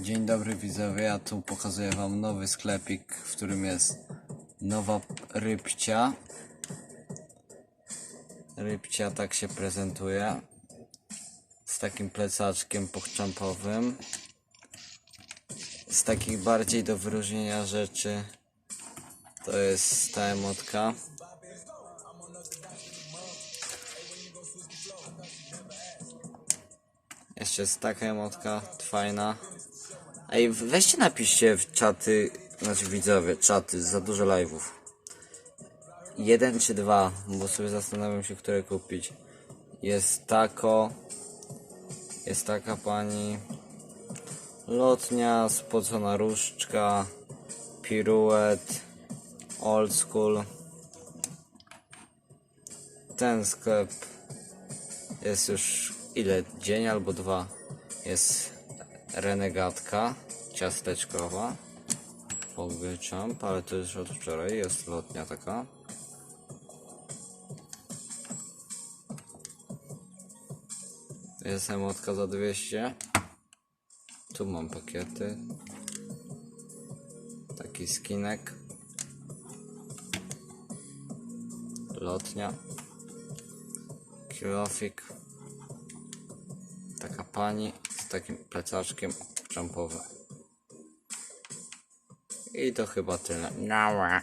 Dzień dobry widzowie, ja tu pokazuję wam nowy sklepik, w którym jest nowa rybcia. Rybcia tak się prezentuje. Z takim plecaczkiem pochczampowym. Z takich bardziej do wyróżnienia rzeczy to jest ta emotka. Jeszcze jest taka emotka fajna. Ej, weźcie napiszcie w czaty, znaczy widzowie, czaty, za dużo live'ów. Jeden czy dwa, bo sobie zastanawiam się, które kupić. Jest tako, jest taka pani, lotnia, spocona różdżka, piruet, old school. Ten sklep jest już ile? Dzień albo dwa. Jest renegatka ciasteczkowa. Pogwyczam, ale to już od wczoraj. Jest lotnia taka. Jest emotka za 200. Tu mam pakiety. Taki skinek. Lotnia. Kilofik. Taka pani z takim plecaczkiem jumpowym. I to chyba tyle. Nała.